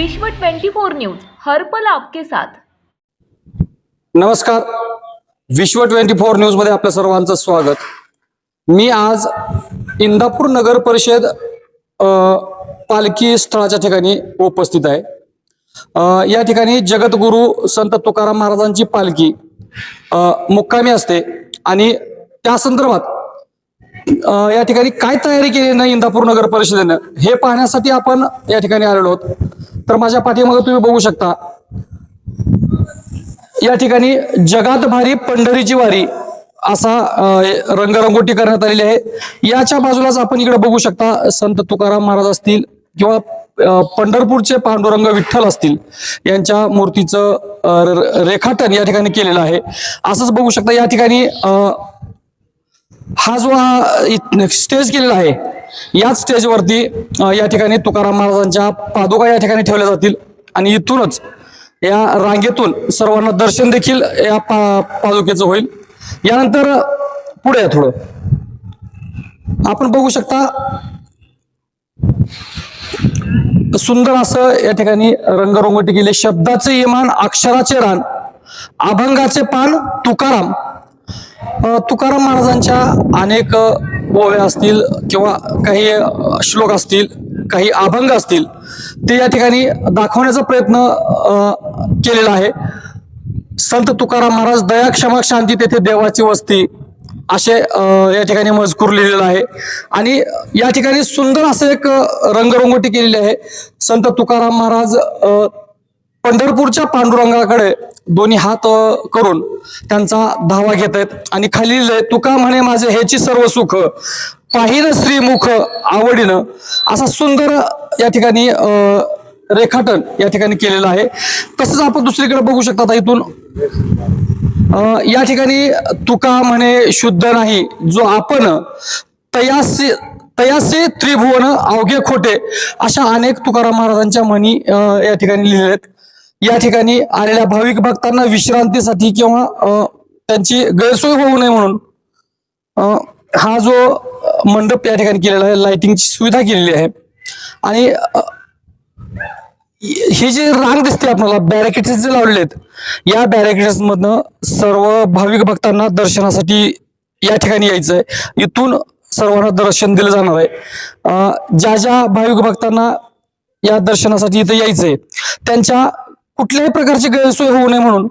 विश्व 24 न्यूज हर पल आपके साथ. नमस्कार. विश्व ट्वेंटी फोर न्यूजमध्ये आपल्या सर्वांचं स्वागत. मी आज इंदापूर नगर परिषद पालखी स्थळाच्या ठिकाणी उपस्थित आहे. या ठिकाणी जगतगुरु संत तुकाराम महाराजांची पालखी मुक्कामी असते. आणि त्या संदर्भात या ठिकाणी काय तयारी केली ना इंदापूर नगर परिषदेनं हे पाहण्यासाठी आपण या ठिकाणी आलेलो आहोत. तर माझ्या पाठीमागे तुम्ही बघू शकता. या ठिकाणी जगात भारी पंढरीची वारी असा रंगरंगोटी करण्यात आलेली आहे. याच्या बाजूलाच आपण इकडे बघू शकता संत तुकाराम महाराज असतील किंवा पंढरपूरचे पांडुरंग विठ्ठल असतील यांच्या मूर्तीचं र- रेखाटन या ठिकाणी केलेलं आहे. असंच बघू शकता या ठिकाणी हा जो हा स्टेज केलेला आहे याच स्टेजवरती या ठिकाणी तुकाराम महाराजांच्या पादुका या ठिकाणी ठेवल्या जातील. आणि इथूनच या रांगेतून सर्वांना दर्शन देखील या पा पादुकेचं होईल. यानंतर पुढे या थोडं. आपण बघू शकता सुंदर असं या ठिकाणी रंगरंगोटी केले. शब्दाचे इमान अक्षराचे रान अभंगाचे पान तुकाराम. तुकाराम महाराजांच्या अनेक ओव्या असतील किंवा काही श्लोक असतील काही अभंग असतील ते या ठिकाणी दाखवण्याचा प्रयत्न केलेला आहे. संत तुकाराम महाराज दया क्षमा शांती तेथे देवाची वस्ती असे या ठिकाणी मजकूर लिहिलेला आहे. आणि या ठिकाणी सुंदर असं एक रंगरंगोटी केलेली आहे. संत तुकाराम महाराज पंढरपूरच्या पांडुरंगाकडे दोन्ही हात करून त्यांचा धावा घेत आहेत आणि खाली तुका म्हणे माझे ह्याची सर्व सुख पाहिन श्रीमुख आवडीनं. असा सुंदर या ठिकाणी रेखाटन या ठिकाणी केलेलं आहे. तसंच आपण दुसरीकडे बघू शकता इथून या ठिकाणी तुका म्हणे शुद्ध नाही जो आपण तयासे तयासे त्रिभुवन अवघे खोटे अशा अनेक तुकाराम महाराजांच्या म्हणी या ठिकाणी लिहिल्या आहेत. या ठिकाणी आलेल्या भाविक भक्तांना विश्रांतीसाठी किंवा त्यांची गैरसोय होऊ नये म्हणून हा जो मंडप या ठिकाणी केलेला आहे लाइटिंगची सुविधा केलेली आहे. आणि हे जे रांग दिसते आपल्याला बॅरिकेड्स जे लावलेले आहेत या बॅरिकेड्स मधनं सर्व भाविक भक्तांना दर्शनासाठी या ठिकाणी यायचं आहे. इथून सर्वांना दर्शन दिलं जाणार आहे. ज्या ज्या भाविक भक्तांना या दर्शनासाठी इथं यायचंय त्यांच्या कुठल्याही प्रकारची गैरसोय होऊ नये म्हणून.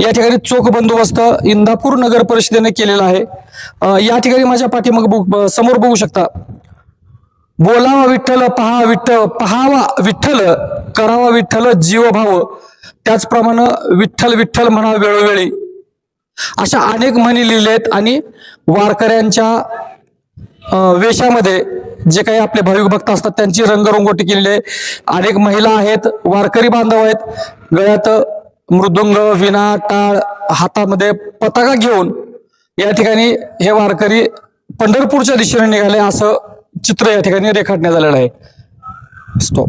या ठिकाणी चोख बंदोबस्त इंदापूर नगर परिषदेने केलेला आहे. या ठिकाणी माझ्या पाठीमाग समोर बघू शकता. बोलावा विठ्ठल पहा विठ्ठल पहावा विठ्ठल करावा विठ्ठल जीवभाव. त्याचप्रमाणे विठ्ठल विठ्ठल म्हणा वेळोवेळी. अशा अनेक म्हणी लिहिल्या आहेत आणि वारकऱ्यांच्या वेशामध्ये जे काही आपले भाविक भक्त असतात त्यांची रंगरंगोटी केलेली आहे. अनेक महिला आहेत वारकरी बांधव आहेत. गळ्यात मृदुंग विना टाळ हातामध्ये पताका घेऊन या ठिकाणी हे वारकरी पंढरपूरच्या दिशेने निघाले असं चित्र या ठिकाणी रेखाटण्यात आलेलं आहे. स्टॉप